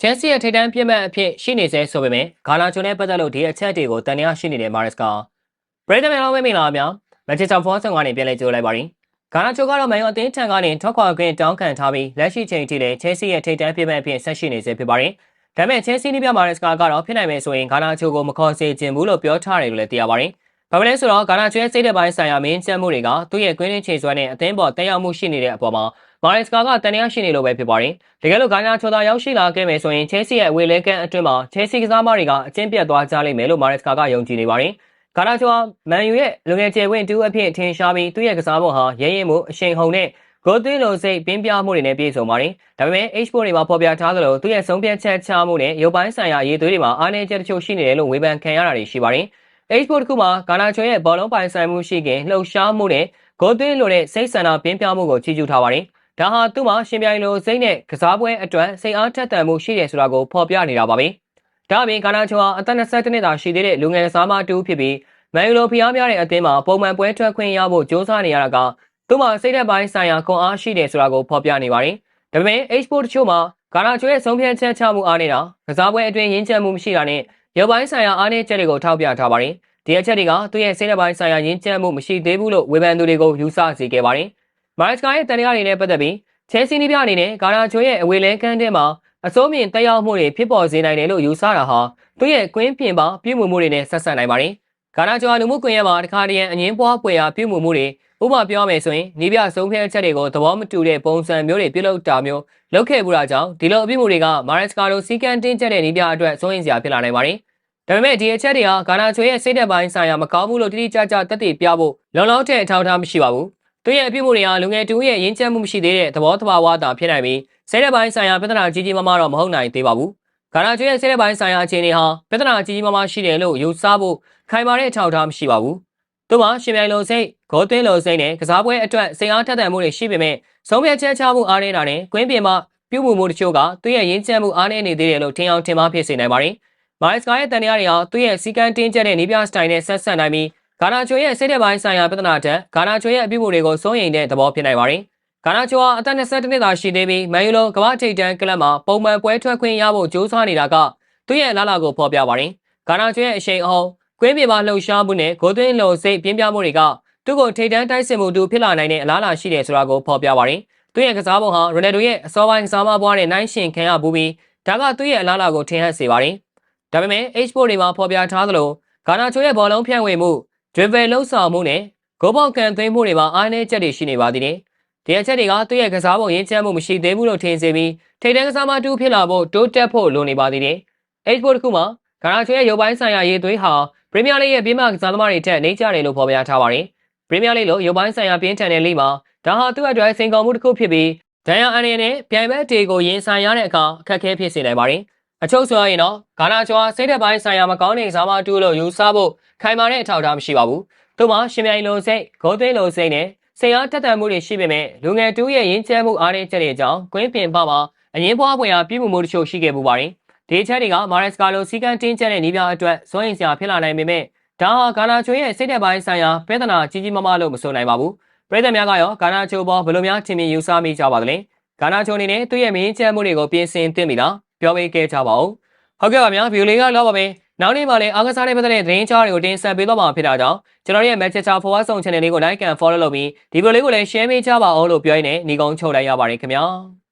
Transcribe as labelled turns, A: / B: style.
A: ချန်စီရဲ့ထိပ်တန်းပြစ်မှတ်အဖြစ်ရှိနေစေဆိုပေမဲ့ဂါနာချိုနဲ့ပတ်သက်လို့ဒီအချက်တွေကိုတန်တရားရှိနေတဲ့မာရက်စ်ကပရိသတ်များလုံးဝမင်္ဂလာပါဗျာမန်ချက်စတာဖော့ဆန်ကနေပြန်လည်ကြိုလိုက်ပါရင်ဂါနာချိုကတော့မန်ယူအသင်းထံကနေထွက်ခွာခွင့်တောင်းခံထားပြီးလက်ရှိချိန်ထိလည်းချန်စီရဲ့ထိပ်တန်းပြစ်မှတ်အဖြစ်ဆက်ရှိနေစေဖြစ်ပါတယ်ဒါပေမဲ့ချန်စီနီးပြမာရက်စ်ကတော့ဖြစ်နိုင်မယ်ဆိုရင်ဂါနာချိုကိုမခေါ်စေချင်ဘူးလို့ပြောထားတယ်လို့လည်းသိရပါတယ်။ဘာဖြစ်လဲဆိုတော့ဂါနာကျွဲစိတ်တဲ့ပိုင်းဆိုင်ရာမင်းချမ်းမှုတွေကသူ့ရဲ့ကွင်းရင်းချိန်ဆွဲနဲ့အသင်းပေါ်တက်ရောက်မှုရှိနေတဲ့အပေါ်မှာ မာရက်စကာကတန်တရားရှိနေလို့ပဲဖြစ်ပါတယ်။တကယ်လို့ဂါနာချော်တာရောက်ရှိလာခဲ့မယ်ဆိုရင်ချဲစီရဲ့အဝေးလဲကန်အတွင်းမှာချဲစီကစားမတွေကအကျင့်ပြတ်သွားကြလိမ့်မယ်လို့မာရက်စကာကယုံကြည်နေပါတယ်။ဂါနာချော်မန်ယူရဲ့လူငယ်ကျယ်ဝင့်တူအဖြစ်ထင်ရှားပြီးသူ့ရဲ့ကစားပုံဟာရဲရင်မှုအရှိန်ဟုန်နဲ့ဂိုသွင်းလိုစိတ်ပြင်းပြမှုတွေနဲ့ပြည့်စုံပါတယ်။ဒါပေမဲ့ H4 တွေမှာဖော်ပြထားသလိုသူ့ရဲ့ဆုံးဖြတ်ချက်ချမှုနဲ့ရုပ်ပိုင်းဆိုင်ရာရေးသွေးတွေမှာအားနည်းချက်တချို့ရှိနေတယ်လို့ဝေဖန်ခံရတာတွေရှိပါတယ်။ H4 တခုမှာဂါနာချွန်ရဲ့ဘောလုံးပိုင်ဆိုင်မှုရှိခင်လှုပ်ရှားမှုနဲ့ဂိုသွင်းလိုတဲ့စိတ်ဆန္ဒပြင်းပြမှုကိုချီးကျူးထားပါတယ်။ ဒါဟာသူ့မှာရှင်ပြိုင်လိုစိတ်နဲ့ကစားပွဲအတွက်စိတ်အားထက်သန်မှုရှိတယ်ဆိုတာကိုဖော်ပြနေတာပါပဲ။ဒါအပြင်ကာနာချောဟာအသက်22နှစ်သာရှိသေးတဲ့လူငယ်ကစားမတူဖြစ်ပြီးမန်ယူလိုဖျားများတဲ့အသင်းမှာပုံမှန်ပွဲထွက်ခွင့်ရဖို့ကြိုးစားနေရတာကသူ့မှာစိတ်သက်ပိုင်းဆိုင်ရာခွန်အားရှိတယ်ဆိုတာကိုဖော်ပြနေပါတယ်။ဒါပေမဲ့ H4 တချို့မှာကာနာချောရဲ့ဆုံးဖြတ်ချက်ချမှုအားနေတာကစားပွဲအတွင်းရင်းချက်မှုမရှိတာနဲ့ရုပ်ပိုင်းဆိုင်ရာအားနည်းချက်တွေကိုထောက်ပြထားပါတယ်။ဒီအချက်တွေကသူ့ရဲ့စိတ်သက်ပိုင်းဆိုင်ရာရင်းချက်မှုမရှိသေးဘူးလို့ဝေဖန်သူတွေကိုယူဆစေခဲ့ပါတယ်။ မာရက်စကာရဲ့တန်တရားတွေနဲ့ပတ်သက်ပြီးချဲစီနီးပြအနေနဲ့ဂါနာချိုရဲ့အဝေးလဲကန်းထဲမှာအစိုးမြင့်တက်ရောက်မှုတွေဖြစ်ပေါ်စေနိုင်တယ်လို့ယူဆတာဟာသူ့ရဲ့ကွင်းပြင်ပါပြုမှုမှုတွေနဲ့ဆက်ဆက်နိုင်ပါတယ်။ဂါနာချိုလူမှုကွန်ရက်မှာတခါတည်းအငင်းပွားပွေရာပြုမှုမှုတွေဥပမာပြောမယ်ဆိုရင်နီးပြဆုံးဖြတ်ချက်တွေကိုသဘောမတူတဲ့ပုံစံမျိုးတွေပြုလုပ်တာမျိုးလုပ်ခဲ့မှုတာကြောင့်ဒီလိုအပြုမှုတွေကမာရက်စကာလိုစီကန်တင်းကျပ်တဲ့နီးပြအတွက်စိုးရင်စရာဖြစ်လာနိုင်ပါတယ်။ဒါပေမဲ့ဒီအချက်တွေကဂါနာချိုရဲ့စိတ်သက်ပိုင်းဆိုင်ရာမကောင်းမှုလို့တိတိကျကျသက်သေပြဖို့လုံလောက်တဲ့အထောက်အထားမရှိပါဘူး။ သူရဲ့အပြုမှုတွေဟာလူငယ်တူရဲ့ရင်းချက်မှုမရှိသေးတဲ့သဘောတဘာဝတာဖြစ်နိုင်ပြီးစိတ်သက်ပိုင်းဆိုင်ရာပြဿနာကြီးကြီးမားမားတော့မဟုတ်နိုင်သေးပါဘူး။ဂါနာချိုရဲ့စိတ်သက်ပိုင်းဆိုင်ရာအခြေအနေဟာပြဿနာကြီးကြီးမားမားရှိတယ်လို့ယူဆဖို့ခိုင်မာတဲ့အထောက်အထားမရှိပါဘူး။သူမှာရှင်ပြိုင်လိုစိတ်ဂိုးသွင်းလိုစိတ်နဲ့ကစားပွဲအတွက်စိတ်အားထက်သန်မှုတွေရှိပေမဲ့ဆုံးဖြတ်ချက်ချမှုအားနည်းတာနဲ့ကွင်းပြင်မှာပြုမှုမှုတချို့ကသူ့ရဲ့ရင်းချက်မှုအားနည်းနေသေးတယ်လို့ထင်အောင်ထင်မှားဖြစ်စေနိုင်ပါတယ်။မိုင်းစကာရဲ့တန်တရားတွေဟာသူ့ရဲ့စီကံတင်းကျပ်တဲ့နီးပြစတိုင်နဲ့ဆက်ဆက်နိုင်ပြီး ဂါနာချိုရဲ့စိတ်သက်ပိုင်းဆိုင်ရာပြဿနာတက်ဂါနာချိုရဲ့အပြုအမူတွေကိုစိုးရိမ်တဲ့သဘောဖြစ်နိုင်ပါတယ်။ဂါနာချိုဟာအသက်22နှစ်သာရှိသေးပြီးမန်ယူလိုကမ္ဘာထိပ်တန်းကလပ်မှာပုံမှန်ပွဲထွက်ခွင့်ရဖို့ကြိုးစားနေတာကသူ့ရဲ့လာလာကိုဖော်ပြပါတယ်။ဂါနာချိုရဲ့အရှိန်အဟုန်ကွင်းပြေမှာလှုပ်ရှားမှုနဲ့ဂိုးသွင်းလုံစိတ်ပြင်းပြမှုတွေကသူ့ကိုထိပ်တန်းတိုက်စစ်မှုတူဖြစ်လာနိုင်တဲ့အလားအလာရှိတယ်ဆိုတာကိုဖော်ပြပါတယ်။သူ့ရဲ့ကစားပုံဟာရိုနယ်ဒိုရဲ့အစောပိုင်းကစားမပွားနဲ့နိုင်ရှင်ခံရဘူးပြီးဒါကသူ့ရဲ့အလားအလာကိုထင်ဟပ်စေပါတယ်။ဒါပေမဲ့ H4 တွေမှာဖော်ပြထားသလိုဂါနာချိုရဲ့ဘောလုံးဖြန့်ဝေမှု drivel လှုပ်ဆောင်မှုနဲ့ဂိုးပေါက်ကန်သွင်းမှုတွေမှာအားနည်းချက်တွေရှိနေပါသေးတယ်။ဒီအချက်တွေကသူ့ရဲ့ကစားပုံရင်းချမ်းမှုမရှိသေးဘူးလို့ထင်စေပြီးထိပ်တန်းကစားမတူဖြစ်လာဖို့တိုးတက်ဖို့လိုနေပါသေးတယ်။ H4 တစ်ခုမှာဂါနာချိုရဲ့ရုပ်ပိုင်းဆိုင်ရာရေးသွေးဟာပရီးမီးယားလိရဲ့ပြင်းမကစားသမားတွေထက်နှိမ့်ကျတယ်လို့ဖော်ပြထားပါတယ်။ပရီးမီးယားလိလိုရုပ်ပိုင်းဆိုင်ရာပြင်းထန်တဲ့လိမှာဒါဟာသူ့အတွက်စင်ကုန်မှုတစ်ခုဖြစ်ပြီးဒန်ယာအန်ရီနဲ့ပြိုင်ဘက်တေကိုရင်ဆိုင်ရတဲ့အခါအခက်အခဲဖြစ်စေနိုင်ပါတယ်။ အချုပ်ဆိုရရင်တော့ဂါနာချောစိတ်သက်ပိုင်းဆိုင်ရာမကောင်းတဲ့ကစားမတူလို့ယူဆဖို့ခိုင်မာတဲ့အထောက်အထားမရှိပါဘူး။သူမှရှင်မြိုင်လိုစိတ်ဂိုးသိန်းလိုစိတ်နဲ့စိတ်အားတက်တန်မှုတွေရှိပေမဲ့လူငယ်တူရဲ့ရင်းချဲမှုအားနည်းချက်တွေကြောင့်ကွင်းပြင်ပမှာအရင်ဘွားပွင့်အားပြမှုမှုတချို့ရှိခဲ့ပူပါတယ်။ဒီချက်တွေကမာရက်စကာလိုစီကန်တင်းကျပ်တဲ့နီးပြအတွက်စိုးရင်စရာဖြစ်လာနိုင်ပေမဲ့ဒါဟာဂါနာချိုရဲ့စိတ်သက်ပိုင်းဆိုင်ရာပြဿနာကြီးကြီးမားမားလို့မဆိုနိုင်ပါဘူး။ပြည်သက်များကရောဂါနာချိုပေါ်ဘယ်လိုများထင်မြင်ယူဆမိကြပါသလဲ။ဂါနာချိုအနေနဲ့သူ့ရဲ့မင်းချမ်းမှုတွေကိုပြင်ဆင်သင့်ပြီလား။ ပြောပေးခဲ့ကြပါဦး။ဟုတ်ကဲ့ပါဗျာဗီဒီယိုလေးကတော့ပါမယ်။နောက်နေ့မှလည်းအားကစားတဲ့ပတ်သက်တဲ့သတင်းကြားတွေကိုတင်ဆက်ပေးသွားမှာဖြစ်တာကြောင့်ကျွန်တော်ရဲ့ Manchester Forward Zone Channel လေးကို like and follow လုပ်ပြီးဒီဗီဒီယိုလေးကိုလည်း share ပေးကြပါဦးလို့ပြောရင်းနဲ့ညီကုန်းချုပ်လိုက်ရပါတယ်ခင်ဗျာ။